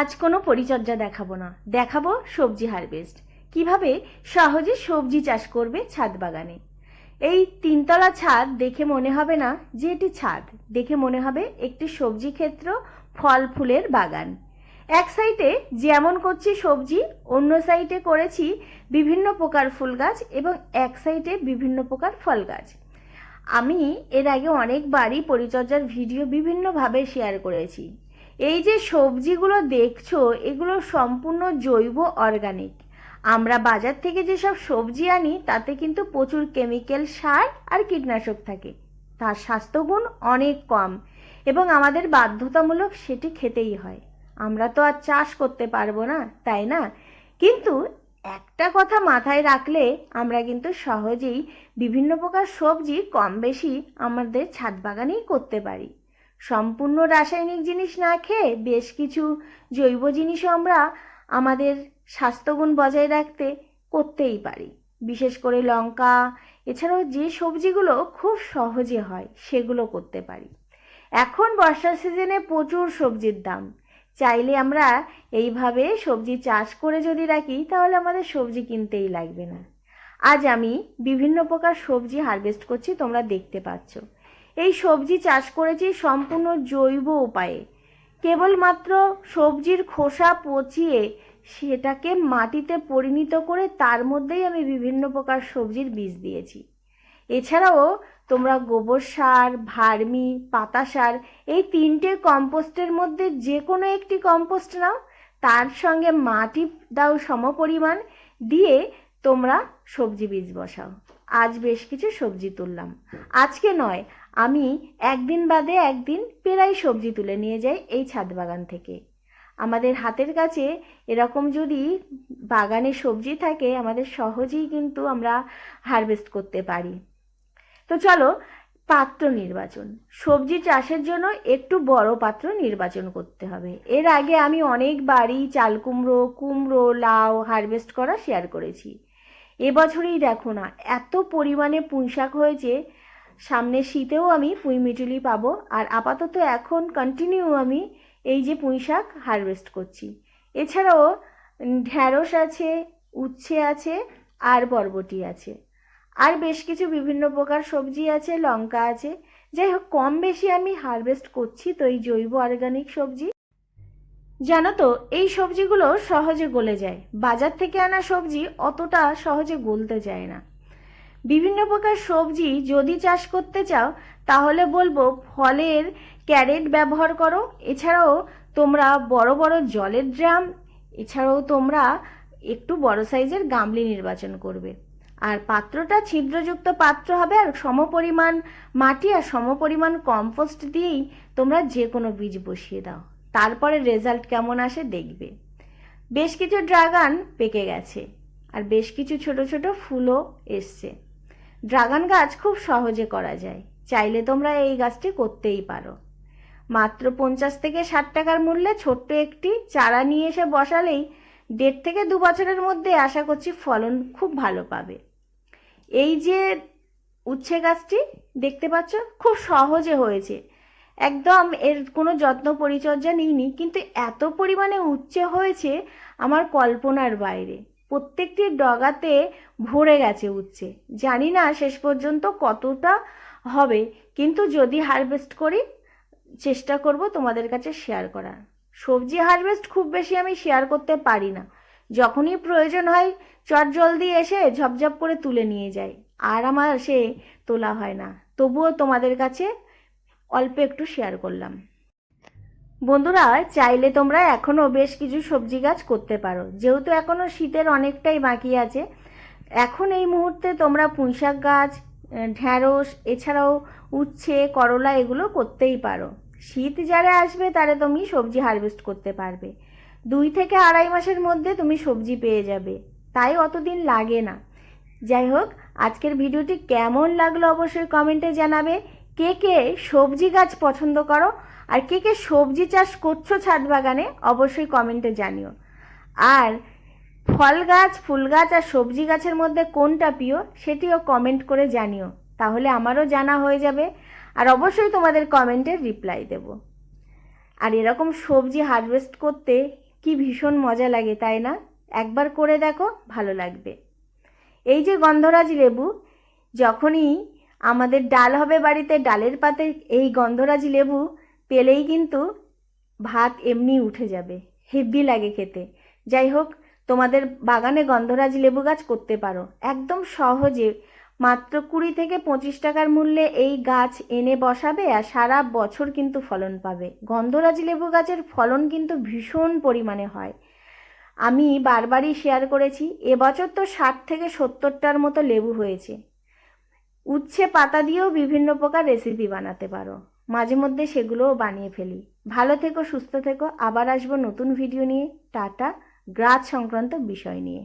আজ কোনো পরিচর্যা দেখাবো না। দেখাবো সবজি হারভেস্ট কীভাবে সহজে সবজি চাষ করবে ছাদ বাগানে। এই তিনতলা ছাদ দেখে মনে হবে না যে এটি ছাদ। দেখে মনে হবে একটি সবজি ক্ষেত্র ফল ফুলের বাগান। এক সাইডে যেমন করছি সবজি, অন্য সাইডে করেছি বিভিন্ন প্রকার ফুল গাছ এবং এক সাইডে বিভিন্ন প্রকার ফল গাছ। আমি এর আগে অনেকবারই পরিচর্যার ভিডিও বিভিন্নভাবে শেয়ার করেছি। এই যে সবজিগুলো দেখছ, এগুলো সম্পূর্ণ জৈব অর্গানিক আমরা বাজার থেকে যেসব সবজি আনি, তাতে কিন্তু প্রচুর কেমিক্যাল সার আর কীটনাশক থাকে। তার স্বাস্থ্যগুণ অনেক কম এবং আমাদের বাধ্যতামূলক সেটি খেতেই হয়। আমরা তো আর চাষ করতে পারব না, তাই না? কিন্তু একটা কথা মাথায় রাখলে আমরা কিন্তু সহজেই বিভিন্ন প্রকার সবজি কম বেশি আমাদের ছাদ বাগানেই করতে পারি। সম্পূর্ণ রাসায়নিক জিনিস না খেয়ে বেশ কিছু জৈব জিনিসও আমরা আমাদের স্বাস্থ্যগুণ বজায় রাখতে করতেই পারি। বিশেষ করে লঙ্কা, এছাড়াও যে সবজিগুলো খুব সহজে হয়, সেগুলো করতে পারি। এখন বর্ষার সিজনে প্রচুর সবজির দাম। চাইলে আমরা এইভাবে সবজি চাষ করে যদি রাখি, তাহলে আমাদের সবজি কিনতেই লাগবে না। আজ আমি বিভিন্ন প্রকার সবজি হারভেস্ট করছি, তোমরা দেখতে পাচ্ছ। এই সবজি চাষ করেছি সম্পূর্ণ জৈব উপায়ে। কেবলমাত্র সবজির খোসা পচিয়ে সেটাকে মাটিতে পরিণত করে তার মধ্যেই আমি বিভিন্ন প্রকার সবজির বীজ দিয়েছি। এছাড়াও তোমরা গোবর সার, ভার্মি, পাতা সার এই তিনটে কম্পোস্টের মধ্যে যে কোনো একটি কম্পোস্ট নাও, তার সঙ্গে মাটি দাও সমপরিমাণ দিয়ে তোমরা সবজি বীজ বসাও। আজ বেশ কিছু সবজি তুললাম। আজকে নয়, আমি একদিন বাদে একদিন পেরাই সবজি তুলে নিয়ে যাই এই ছাদ বাগান থেকে। আমাদের হাতের কাছে এরকম যদি বাগানে সবজি থাকে, আমাদের সহজেই কিন্তু আমরা হারভেস্ট করতে পারি। তো চলো, পাত্র নির্বাচন। সবজি চাষের জন্য একটু বড় পাত্র নির্বাচন করতে হবে। এর আগে আমি অনেকবারই চাল কুমড়ো কুমড়ো, লাউ হারভেস্ট করা শেয়ার করেছি। এবছরেই দেখো না, এত পরিমাণে পুঁইশাক হয়েছে, সামনে শীতেও আমি পুঁই মিটুলি পাবো, আর আপাতত এখন কন্টিনিউ আমি এই যে পুঁইশাক হারভেস্ট করছি। এছাড়াও ঢ্যাঁড়স আছে, উচ্ছে আছে, আর বরবটি আছে। আর বেশ কিছু বিভিন্ন প্রকার সবজি আছে, লঙ্কা আছে। যাই হোক, কম বেশি আমি হারভেস্ট করছি তো এই জৈব অর্গানিক সবজি। জানো তো, এই সবজিগুলো সহজে গলে যায়। বাজার থেকে আনা সবজি অতটা সহজে গলতে যায় না। বিভিন্ন প্রকার সবজি যদি চাষ করতে চাও, তাহলে বলব ফলের ক্যারেট ব্যবহার করো। এছাড়াও তোমরা বড় বড় জলের ড্রাম, এছাড়াও তোমরা একটু বড় সাইজের গামলি নির্বাচন করবে। আর পাত্রটা ছিদ্রযুক্ত পাত্র হবে আর সমপরিমাণ মাটি আর সমপরিমাণ কম্পোস্ট দিয়েই তোমরা যে কোনো বীজ বসিয়ে দাও। তারপরে রেজাল্ট কেমন আসে দেখবে। বেশ কিছু ড্রাগন পেকে গেছে, আর বেশ কিছু ছোট ছোট ফুলও এসছে। ড্রাগন গাছ খুব সহজে করা যায়, চাইলে তোমরা এই গাছটি করতেই পারো। মাত্র পঞ্চাশ থেকে ষাট টাকার মূল্যে ছোট্ট একটি চারা নিয়ে এসে বসালেই দেড় থেকে দু বছরের মধ্যে আশা করছি ফলন খুব ভালো পাবে। এই যে উচ্ছে গাছটি দেখতে পাচ্ছ, খুব সহজে হয়েছে। একদম এর কোনো যত্ন পরিচর্যা নিইনি, কিন্তু এত পরিমাণে উচ্ছে হয়েছে আমার কল্পনার বাইরে। প্রত্যেকটি ডগাতে ভরে গেছে উচ্ছে। জানি না শেষ পর্যন্ত কতটা হবে, কিন্তু যদি হারভেস্ট করি, চেষ্টা করব তোমাদের কাছে শেয়ার করার। সবজি হারভেস্ট খুব বেশি আমি শেয়ার করতে পারি না। যখনই প্রয়োজন হয়, চট জলদি এসে ঝপঝপ করে তুলে নিয়ে যাই। আর আমার সে তোলা হয় না। তবুও তোমাদের কাছে অল্প একটু শেয়ার করলাম। বন্ধুরা, চাইলে তোমরা এখনও বেশ কিছু সবজি গাছ করতে পারো। যেহেতু এখনও শীতের অনেকটাই বাকি আছে, এখন এই মুহূর্তে তোমরা পুঁইশাক গাছ ঢ্যাঁড়স, এছাড়াও উচ্ছে, করলা এগুলো করতেই পারো। শীত যারা আসবে, তারা তুমি সবজি হারভেস্ট করতে পারবে। দুই থেকে আড়াই মাসের মধ্যে তুমি সবজি পেয়ে যাবে। তাই অতদিন লাগে না। যাই হোক, আজকের ভিডিওটি কেমন লাগল অবশ্যই কমেন্টে জানাবে। কে কে সবজি গাছ পছন্দ করো আর কে কে সবজি চাষ করছ ছাদ বাগানে অবশ্যই কমেন্টে জানিও। আর ফল গাছ, ফুল গাছ আর সবজি গাছের মধ্যে কোনটা প্রিয় সেটিও কমেন্ট করে জানিও। তাহলে আমারও জানা হয়ে যাবে আর অবশ্যই তোমাদের কমেন্টের রিপ্লাই দেব। আর এরকম সবজি হারভেস্ট করতে কি ভীষণ মজা লাগে, তাই না? একবার করে দেখো, ভালো লাগবে। এই যে গন্ধরাজ লেবু, যখনই আমাদের ডাল হবে বাড়িতে, ডালের পাতে এই গন্ধরাজ লেবু পেলেই কিন্তু ভাত এমনি উঠে যাবে হেভি লাগে খেতে। যাই হোক, তোমাদের বাগানে গন্ধরাজ লেবু গাছ করতে পারো। একদম সহজে, মাত্র কুড়ি থেকে পঁচিশ টাকার মূল্যে এই গাছ এনে বসাবে আর সারা বছর কিন্তু ফলন পাবে। গন্ধরাজ লেবু গাছের ফলন কিন্তু ভীষণ পরিমাণে হয়। আমি বারবারই শেয়ার করেছি, এবছর তো ষাট থেকে সত্তরটার মতো লেবু হয়েছে। উচ্ছে পাতা দিয়েও বিভিন্ন প্রকার রেসিপি বানাতে পারো। মাঝে মধ্যে সেগুলোও বানিয়ে ফেলি। ভালো থেকো, সুস্থ থেকো। আবার আসব নতুন ভিডিও নিয়ে। টাটা। গ্রাজ সংক্রান্ত বিষয় নিয়ে।